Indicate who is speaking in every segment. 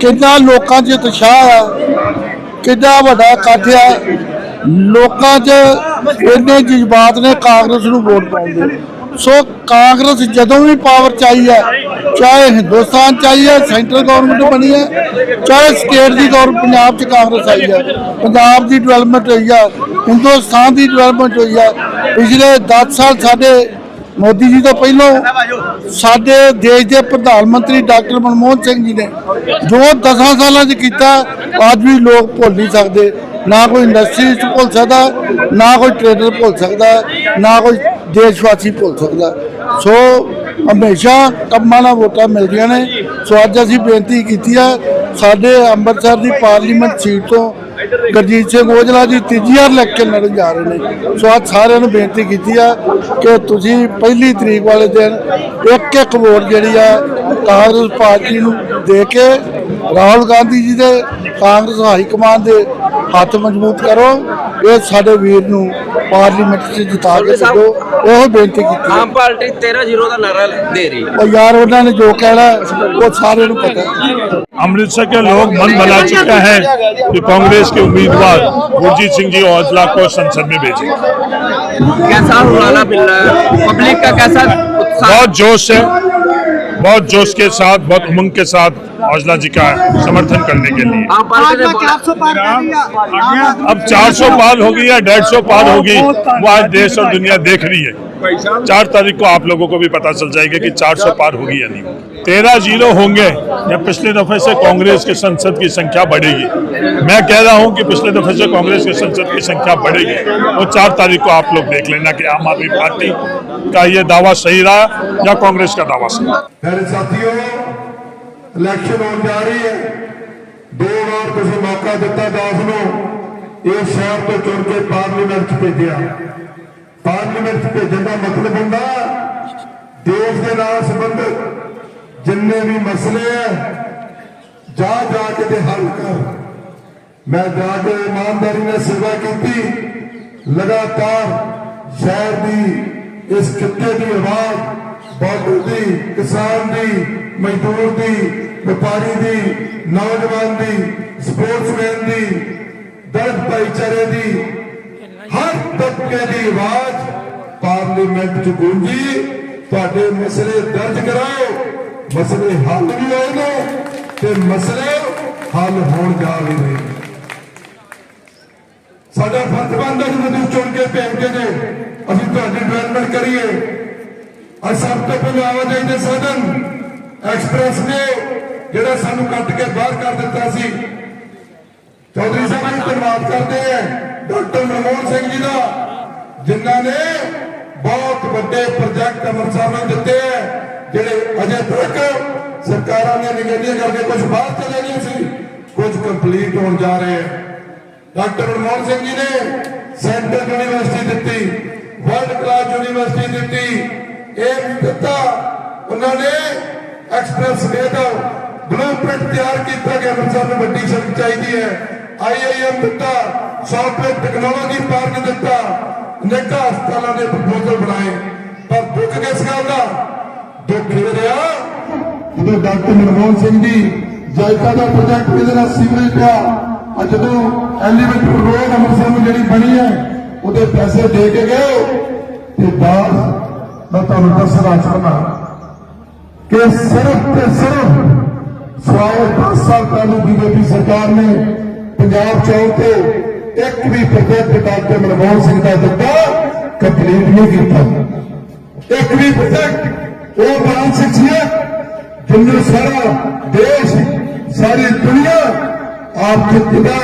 Speaker 1: ਕਿੰਨਾ ਲੋਕਾਂ 'ਚ ਉਤਸ਼ਾਹ ਆ ਕਿੰਨਾ ਵੱਡਾ ਇਕੱਠ ਆ ਲੋਕਾਂ 'ਚ ਇੰਨੇ ਜਜ਼ਬਾਤ ਨੇ ਕਾਂਗਰਸ ਨੂੰ ਵੋਟ ਪਾਉਣ ਦੇ। ਸੋ ਕਾਂਗਰਸ ਜਦੋਂ ਵੀ ਪਾਵਰ ਚਾਹੀ ਹੈ ਚਾਹੇ ਹਿੰਦੁਸਤਾਨ ਚਾਹੀ ਹੈ ਸੈਂਟਰਲ ਗਵਰਨਮੈਂਟ ਬਣੀ ਹੈ, ਚਾਹੇ ਸਟੇਟ ਦੀ ਗਵਰਨਮੈਂਟ ਪੰਜਾਬ 'ਚ ਕਾਂਗਰਸ ਆਈ ਹੈ, ਪੰਜਾਬ ਦੀ ਡਿਵੈਲਪਮੈਂਟ ਹੋਈ ਹੈ, ਹਿੰਦੁਸਤਾਨ ਦੀ ਡਿਵੈਲਪਮੈਂਟ ਹੋਈ ਹੈ, ਪਿਛਲੇ 10 ਸਾਲ ਸਾਡੇ ਮੋਦੀ ਜੀ ਤੋਂ ਪਹਿਲਾਂ ਸਾਡੇ ਦੇਸ਼ ਦੇ ਪ੍ਰਧਾਨ ਮੰਤਰੀ ਡਾਕਟਰ ਮਨਮੋਹਨ ਸਿੰਘ ਜੀ ਨੇ ਜੋ 10 ਸਾਲਾਂ 'ਚ ਕੀਤਾ, ਅੱਜ ਵੀ ਲੋਕ ਭੁੱਲ ਨਹੀਂ ਸਕਦੇ। ਨਾ ਕੋਈ ਇੰਡਸਟਰੀ ਭੁੱਲ ਸਕਦਾ, ਨਾ ਕੋਈ ਟ੍ਰੇਡਰ ਭੁੱਲ ਸਕਦਾ, ਨਾ ਕੋਈ ਦੇਸ਼ ਵਾਸੀ ਭੁੱਲ ਸਕਦਾ। ਸੋ ਹਮੇਸ਼ਾ ਕੰਮਾਂ ਨਾਲ ਵੋਟਾਂ ਮਿਲਦੀਆਂ ਨੇ। ਸੋ ਅੱਜ ਅਸੀਂ ਬੇਨਤੀ ਕੀਤੀ ਆ, ਸਾਡੇ ਅੰਮ੍ਰਿਤਸਰ ਦੀ ਪਾਰਲੀਮੈਂਟ ਸੀਟ ਤੋਂ ਗੁਰਜੀਤ ਸਿੰਘ ਔਜਲਾ ਜੀ ਤੀਜੀ ਵਾਰ ਇਲੈਕਸ਼ਨ ਲੜਨ ਜਾ ਰਹੇ ਨੇ। ਸੋ ਅੱਜ ਸਾਰਿਆਂ ਨੂੰ ਬੇਨਤੀ ਕੀਤੀ ਆ ਕਿ ਤੁਸੀਂ ਪਹਿਲੀ ਤਰੀਕ ਵਾਲੇ ਦਿਨ ਇੱਕ ਇੱਕ ਵੋਟ ਜਿਹੜੀ ਆ ਕਾਂਗਰਸ ਪਾਰਟੀ ਨੂੰ ਦੇ ਕੇ ਰਾਹੁਲ ਗਾਂਧੀ ਜੀ ਦੇ ਕਾਂਗਰਸ ਹਾਈ ਕਮਾਂਡ ਦੇ ਹੱਥ ਮਜ਼ਬੂਤ ਕਰੋ। ਇਹ ਸਾਡੇ ਵੀਰ ਨੂੰ ਪਾਰਲੀਮੈਂਟ 'ਚ ਜਿਤਾ ਕੇ ਦਿਓ। ਉਹ ਬੇਨਤੀ ਕੀਤੀ ਆ।
Speaker 2: ਆਮ ਪਾਰਟੀ 13 ਜ਼ੀਰੋ ਦਾ ਨਾਰਾ ਦੇ ਰਹੀ ਹੈ
Speaker 1: ਉਹ ਯਾਰ ਉਹਨਾਂ ਨੇ ਜੋ ਕਹਿਣਾ ਉਹ ਸਾਰਿਆਂ ਨੂੰ ਪਤਾ ਹੈ
Speaker 3: अमृतसर के लोग मन बना चुका है कि कांग्रेस के उम्मीदवार गुरजीत सिंह जी औजला को संसद में भेजेंगे
Speaker 2: कैसा हुलारा मिल रहा है पब्लिक का कैसा उत्साह
Speaker 3: बहुत जोश है बहुत जोश के साथ बहुत उमंग के साथ औजला जी का समर्थन करने के लिए। अब 400 पार होगी या 150 पार होगी वो आज देश और दुनिया देख रही है। चार तारीख को आप लोगों को भी पता चल जाएगा कि 400 पार होगी या नहीं तेरह ज़ीरो होंगे, या पिछले दफे से कांग्रेस के संसद की संख्या बढ़ेगी। मैं कह रहा हूँ कि पिछले दफे से कांग्रेस के संसद की संख्या बढ़ेगी। वो चार तारीख को आप लोग देख लेना कि आम आदमी पार्टी का ये दावा सही रहा या कांग्रेस का दावा सही
Speaker 4: साथियों इलेक्शन दो बार मौका दिता दास इस शहर तो चुन के पार्लीमेंट भेजा ਪਾਰਲੀਮੈਂਟ 'ਚ ਭੇਜਣ ਦਾ ਮਤਲਬ ਹੁੰਦਾ, ਦੇਸ਼ ਦੇ ਨਾਲ ਸੰਬੰਧਿਤ ਜਿੰਨੇ ਵੀ ਮਸਲੇ ਹੈ ਜਾ ਜਾ ਕੇ ਤੇ ਹੱਲ ਕਰ। ਮੈਂ ਜਾ ਕੇ ਇਮਾਨਦਾਰੀ ਨਾਲ ਸੇਵਾ ਕੀਤੀ, ਲਗਾਤਾਰ ਸ਼ਹਿਰ ਦੀ, ਇਸ ਖਿੱਤੇ ਦੀ ਆਵਾਜ਼ ਬਾਰਡਰ ਦੀ, ਕਿਸਾਨ ਦੀ, ਮਜ਼ਦੂਰ ਦੀ, ਵਪਾਰੀ ਦੀ, ਨੌਜਵਾਨ ਦੀ, ਸਪੋਰਟਸਮੈਨ ਦੀ, ਦਰਦ ਭਾਈਚਾਰੇ ਦੀ ਹਰ ਤਬਕੇ ਦੀ ਆਵਾਜ਼ ਪਾਰਲੀਮੈਂਟ 'ਚ ਗੂੰਜੀ ਤੁਹਾਡੇ ਮਸਲੇ ਦਰਜ ਕਰਾਓ। ਮਸਲੇ ਹੱਲ ਵੀ ਹੋਏ ਨੇ ਤੇ ਮਸਲੇ ਹੱਲ ਹੋਣ ਜਾ ਰਹੇ ਨੇ। ਸਾਡਾ ਫਰਜ਼ ਬਣਦਾ ਜਦੋਂ ਤੁਸੀਂ ਚੁਣ ਕੇ ਭੇਜਦੇ ਨੇ ਅਸੀਂ ਤੁਹਾਡੀ ਡਿਵੈਲਪਮੈਂਟ ਕਰੀਏ। ਅੱਜ ਸਭ ਤੋਂ ਪਹਿਲਾਂ ਆਵਾਜਾਈ ਦੇ ਸਾਧਨ ਐਕਸਪ੍ਰੈਸ ਨੇ, ਜਿਹੜਾ ਸਾਨੂੰ ਕੱਟ ਕੇ ਬਾਹਰ ਕਰ ਦਿੱਤਾ ਸੀ। ਚੌਧਰੀ ਸਾਹਿਬ ਨੂੰ ਧੰਨਵਾਦ ਕਰਦੇ ਆ ਡਾਕਟਰ ਮਨਮੋਹਨ ਸਿੰਘ ਜੀ ਦਾ, ਜਿਨ੍ਹਾਂ ਨੇ ਬਹੁਤ ਵੱਡੇ ਪ੍ਰੋਜੈਕਟ ਅੰਮ੍ਰਿਤਸਰ ਨੂੰ ਦਿੱਤੇ ਆ ਜਿਹੜੇ ਅਜੇ ਤੱਕ ਸਰਕਾਰਾਂ ਨੇ ਨਿਗਰਾਨੀ ਕਰਕੇ ਕੁਝ ਬਾਹਰ ਚਲੇ ਗਏ ਸੀ ਕੁਝ ਕੰਪਲੀਟ ਹੋਣ ਜਾ ਰਹੇ ਆ ਡਾਕਟਰ ਮਨਮੋਹਨ ਸਿੰਘ ਜੀ ਨੇ ਸੈਂਟਰਲ ਯੂਨੀਵਰਸਿਟੀ ਦਿੱਤੀ ਵਰਲਡ ਕਲਾਸ ਯੂਨੀਵਰਸਿਟੀ ਦਿੱਤੀ, ਇਹ ਦਿੱਤਾ। ਉਹਨਾਂ ਨੇ ਐਕਸਪ੍ਰੈਸ ਵੇ ਦਾ ਬਲੂਪ੍ਰਿੰਟ ਤਿਆਰ ਕੀਤਾ ਕਿ ਅੰਮ੍ਰਿਤਸਰ ਨੂੰ ਵੱਡੀ ਸੜਕ ਚਾਹੀਦੀ ਹੈ। ਆਈਆਈਐਮ ਦਿੱਤਾ। ਸੌਫਟਵੇਅਰ ਟੈਕਨੋਲੋਜੀ ਪਾਰਕ ਦਿੱਤਾ। ਅਨੇਕਾਂ ਹਸਪਤਾਲਾਂ ਦੇ ਪ੍ਰਪੋਜ਼ਲ ਬਣਾਏ। ਪਰ ਦੁੱਖ ਕਿਸ ਗੱਲ ਦਾ? ਦੁੱਖ ਇਹ ਰਿਹਾ। ਜਦੋਂ ਡਾਕਟਰ ਮਨਮੋਹਨ ਸਿੰਘ ਜੀ ਜਾਇਕਾ ਦਾ ਪ੍ਰੋਜੈਕਟ ਇਹਦੇ ਨਾਲ ਸੀਵਰੇਜ ਪਿਆ ਅੱਜ ਜਦੋਂ ਐਲੀਵੇਟਰ ਰੋਡ ਅੰਮ੍ਰਿਤਸਰ ਨੂੰ ਜਿਹੜੀ ਬਣੀ ਹੈ, ਉਹਦੇ ਪੈਸੇ ਦੇ ਕੇ ਗਏ। ਤੇ ਬਾਅਦ ਮੈਂ ਤੁਹਾਨੂੰ ਦੱਸਣਾ ਚਾਹੁੰਦਾ ਕਿ ਸਿਰਫ ਤੇ ਸਿਰਫ ਸਵਾਏ 10 ਸਾਲ ਪਹਿਲਾਂ ਬੀਜੇਪੀ ਸਰਕਾਰ ਨੇ ਪੰਜਾਬ ਚੌਂਕ ਤੇ ਇੱਕ ਵੀ ਪ੍ਰੋਜੈਕਟ ਡਾਕਟਰ ਮਨਮੋਹਨ ਸਿੰਘ ਦਾ ਦਿੱਤਾ ਕੰਪਲੀਟ ਨਹੀਂ ਕੀਤਾ। ਇੱਕ ਵੀ ਪ੍ਰੋਜੈਕਟ ਉਹ ਬਰਾਨ ਸ਼ਖਸੀਅਤ ਜਿੰਨੂੰ ਸਾਰਾ ਦੇਸ਼, ਸਾਰੀ ਦੁਨੀਆ ਆਰਥਿਕ ਦਾ,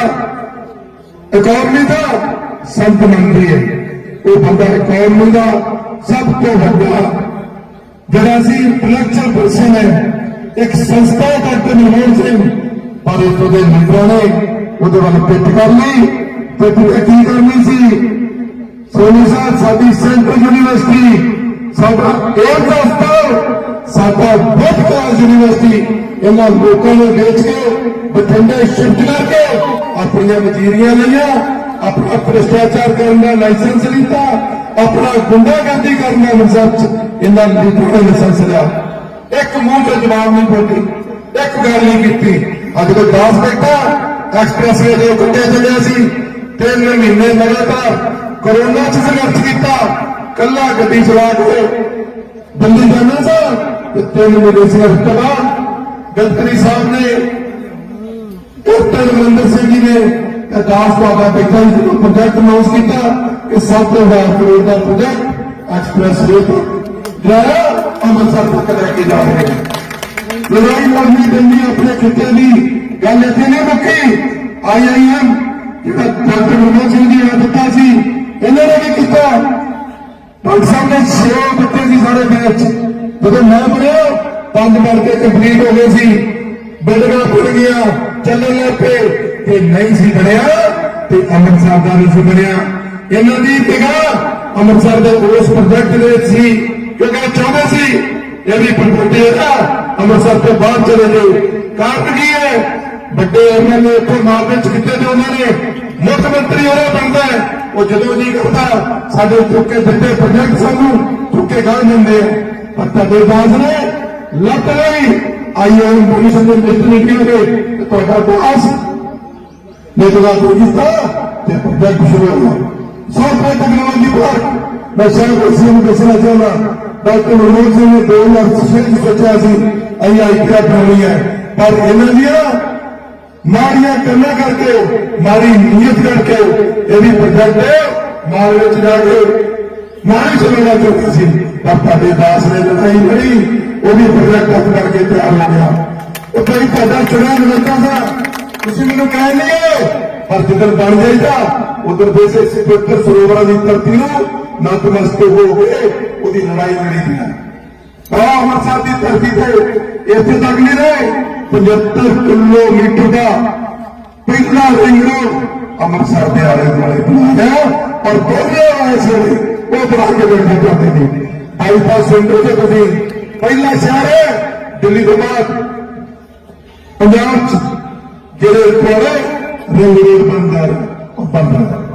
Speaker 4: ਇਕਨੋਮੀ ਦਾ ਸੰਤ ਮੰਨਦੀ ਹੈ। ਉਹ ਬੰਦਾ ਇਕਨੋਮੀ ਦਾ ਸਭ ਤੋਂ ਵੱਡਾ, ਜਿਹੜਾ ਸੀ ਇੰਟੈਲੈਕਚੁਅਲ ਪਰਸਨ ਹੈ, ਇੱਕ ਸੰਸਥਾ ਡਾਕਟਰ ਮਨਮੋਹਨ ਸਿੰਘ, ਪਰ ਇਸ ਉਹਦੇ ਲੀਡਰਾਂ ਨੇ ਉਹਦੇ ਵੱਲ ਪਿੱਠ ਕਰ ਲਈ। ਤੇ ਫਿਰ ਕੀ ਕਰਨੀ ਸੀ ਸੋਨੀ ਸਾਹਿਬ ਸਾਡੀ ਸੈਂਟਰਲ ਯੂਨੀਵਰਸਿਟੀ ਸਾਡਾ ਏਮਸ ਹਸਪਤਾਲ ਸਾਡਾ ਬਹੁਤ ਕਾਲਜ ਯੂਨੀਵਰਸਿਟੀ ਇਹਨਾਂ ਲੋਕਾਂ ਨੂੰ ਵੇਚ ਕੇ ਬਠਿੰਡੇ ਸ਼ਿਫਟ ਕਰਕੇ ਆਪਣੀਆਂ ਵਜ਼ੀਰੀਆਂ ਲਈਆਂ ਆਪਣਾ ਭ੍ਰਿਸ਼ਟਾਚਾਰ ਕਰਨ ਦਾ ਲਾਇਸੈਂਸ ਲਿੱਤਾ ਆਪਣਾ ਗੁੰਡਾਗਰਦੀ ਕਰਨ ਦਾ ਲਾਇਸੈਂਸ ਇਹਨਾਂ ਲੀਡਰਾਂ ਨੇ ਲਾਇਸੈਂਸ ਲਿਆ ਇੱਕ ਮੂੰਹ ਤੇ ਜਵਾਬ ਨਹੀਂ ਬੋਲੀ ਇੱਕ ਗੱਲ ਨਹੀਂ ਕੀਤੀ ਅੱਜ ਕੋਈ ਦਾਸ ਬੈਠਾ ਐਕਸਪ੍ਰੈਸਵੇ ਦੇ ਕੁੱਤੇ ਚੱਲਿਆ ਸੀ ਤਿੰਨ ਮਹੀਨੇ ਲਗਾਤਾਰ ਕਰੋਨਾ ਚ ਸੰਘਰਸ਼ ਕੀਤਾ, ਕੱਲਾ ਗੱਡੀ ਚਲਾ ਕੇ ਦਿੱਲੀ ਜਾਣਾ ਸੀ ਤੇ ਤਿੰਨ ਮਹੀਨੇ ਸੰਘਰਸ਼ ਤੋਂ ਬਾਅਦ ਗਦਕਰੀ ਸਾਹਿਬ ਨੇ ਕੈਪਟਨ ਅਮਰਿੰਦਰ ਸਿੰਘ ਜੀ ਨੇ ਅਰਦਾਸ ਬਾਬਾ ਬੈਠਾ ਜੀ ਨੂੰ ਪ੍ਰੋਜੈਕਟ ਅਨਾਉਂਸ ਕੀਤਾ ਕਿ 7000 ਕਰੋੜ ਦਾ ਪ੍ਰੋਜੈਕਟ ਐਕਸਪ੍ਰੈਸ ਵੇ ਤੋਂ ਜਿਹੜਾ ਅੰਮ੍ਰਿਤਸਰ ਤੱਕ ਲੈ ਕੇ ਜਾ ਰਹੇ ਹਾਂ ਲੜਾਈ ਲੜਨੀ ਪੈਂਦੀ ਹੈ ਆਪਣੇ ਖਿੱਤੇ ਦੀ ਗੱਲ ਇੱਥੇ ਨਹੀਂ ਮੁੱਕੀ। ਆਈਆਈਐਮ ਜਿਹੜਾ ਡਾਕਟਰ ਮਨਮੋਹਨ ਸਿੰਘ ਜੀ ਨੇ ਦਿੱਤਾ ਸੀ ਇਹਨਾਂ ਨੇ ਵੀ ਕੀਤਾ ਡਾਕਟਰ ਸਾਹਿਬ ਨੇ ਛੇ ਦਿੱਤੇ ਸੀ ਸਾਰੇ ਦੇਸ਼ ਜਦੋਂ ਮੈਂ ਬਣਿਆ ਪੰਜ ਬਣ ਕੰਪਲੀਟ ਹੋ ਗਏ ਸੀ ਬਿਲਡਿੰਗਾਂ ਬਣ ਗਿਆ ਚੱਲਣ ਲੱਗ ਪਏ ਤੇ ਨਹੀਂ ਸੀ ਬਣਿਆ ਤੇ ਅੰਮ੍ਰਿਤਸਰ ਦਾ ਨਹੀਂ ਸੀ ਬਣਿਆ ਇਹਨਾਂ ਦੀ ਨਿਗਾਹ ਅੰਮ੍ਰਿਤਸਰ ਦੇ ਉਸ ਪ੍ਰੋਜੈਕਟ ਦੇ ਵਿੱਚ ਸੀ ਕਿਉਂਕਿ ਚਾਹੁੰਦੇ ਸੀ ਇਹ ਵੀ ਪ੍ਰੋਜੈਕਟ ਜਿਹੜਾ ਅੰਮ੍ਰਿਤਸਰ ਤੋਂ ਬਾਹਰ ਚਲੇ ਗਏ ਕਾਰਨ ਕੀ ਹੈ ਵੱਡੇ ਐਮਐਲਏ ਇੱਥੇ ਮਾਰਦੇ ਚ ਕਿਤੇ ਤੇ ਉਹਨਾਂ ਨੇ ਮੁੱਖ ਮੰਤਰੀ ਉਹਦਾ ਬਣਦਾ ਹੈ। ਉਹ ਜਦੋਂ ਜੀ ਕਰਦਾ ਸਾਡੇ ਚੁੱਕੇ ਦਿੱਤੇ ਪ੍ਰੋਜੈਕਟ ਸਾਨੂੰ ਚੁੱਕੇ ਗਾਹ ਦਿੰਦੇ ਆ, ਪਰ ਤੁਹਾਡੇ ਬਾਸ ਨੇ ਲੱਤ ਲਈ। ਆਈਐਮ ਪੋਜੀਸ਼ਨ ਦੇ ਵਿੱਚ ਨਹੀਂ ਕਿਉਂਗੇ ਤੇ ਤੁਹਾਡਾ ਬਾਸ ਨੇ ਤਾਂ ਪੋਜੀਸ਼ਨ ਤੇ ਪ੍ਰੋਜੈਕਟ ਸ਼ੁਰੂ ਹੋ ਗਿਆ ਸੌਫਟਵੇਅਰ ਟੈਕਨੋਲੋਜੀ ਪਰ ਮੈਂ ਸ਼ਾਇਦ ਕਿਸੇ ਨੂੰ ਦੱਸਣਾ ਚਾਹੁੰਦਾ, ਡਾਕਟਰ ਮਨਮੋਹਨ ਸਿੰਘ ਨੇ 2006 ਚ ਸੋਚਿਆ ਸੀ, ਅਸੀਂ ਆਈਪੀਆ ਬਣਾਉਣੀ ਹੈ। ਪਰ ਇਹਨਾਂ ਦੀਆਂ ਮਾੜੀਆਂ ਕੰਨਾਂ ਕਰਕੇ ਮਾੜੀ ਨੀਅਤ ਕਰਕੇ ਇਹ ਵੀ ਪ੍ਰੋਜੈਕਟ ਮਾਲ ਵਿੱਚ ਜਾ ਕੇ ਮਾੜੀ ਸਮਝਣਾ ਚਾਹੁੰਦੀ ਸੀ। ਪਰ ਤੁਹਾਡੇ ਦਾਸ ਨੇ ਲੜਾਈ ਲੜੀ ਉਹ ਵੀ ਪ੍ਰੋਜੈਕਟ ਹੱਥ ਕਰਕੇ ਤਿਆਰ ਹੋ ਗਿਆ। ਉਹ ਭਾਈ ਤੁਹਾਡਾ ਚੁਣਿਆ ਨੁਮਾਇੰਦਾ ਸੀ ਤੁਸੀਂ ਮੈਨੂੰ ਕਹਿ ਨਹੀਂ ਪਰ ਜਦੋਂ ਬਣ ਜਾਈਦਾ, ਉਧਰ ਦੇਸੇ ਸਿੱਧਰ ਸਰੋਵਰਾਂ ਦੀ ਧਰਤੀ ਨੂੰ ਨਤਮਸਤਕ ਹੋ ਕੇ ਉਹਦੀ ਲੜਾਈ ਲੜੀ ਦੀ ਹੈ। ਆ ਅੰਮ੍ਰਿਤਸਰ ਦੀ ਧਰਤੀ ਤੇ ਇੱਥੇ ਤੱਕ ਨਹੀਂ ਰਹੇ। 75 ਕਿਲੋਮੀਟਰ ਦਾ ਪਹਿਲਾ ਰਿੰਗ ਰੋਡ ਅੰਮ੍ਰਿਤਸਰ ਦੇ ਆਲੇ ਦੁਆਲੇ ਬਣਾਇਆ ਔਰ ਦੋਨੇ ਵਾਲੇ ਸੇ ਉਹ ਬਣਾ ਕੇ ਬੈਠੇ ਜਾਂਦੇ ਨੇ। ਬਾਈਪਾਸ ਸੈਂਟਰ ਤੇ ਤੁਸੀਂ ਪਹਿਲਾ ਸ਼ਹਿਰ ਹੈ ਦਿੱਲੀ ਤੋਂ ਬਾਅਦ ਪੰਜਾਬ ਚ। ਜਿਹੜੇ ਕੋਲੇ ਰਿੰਗ ਰੋਡ ਬਣਦਾ ਹੈ, ਉਹ ਬਣਦਾ ਹੈ।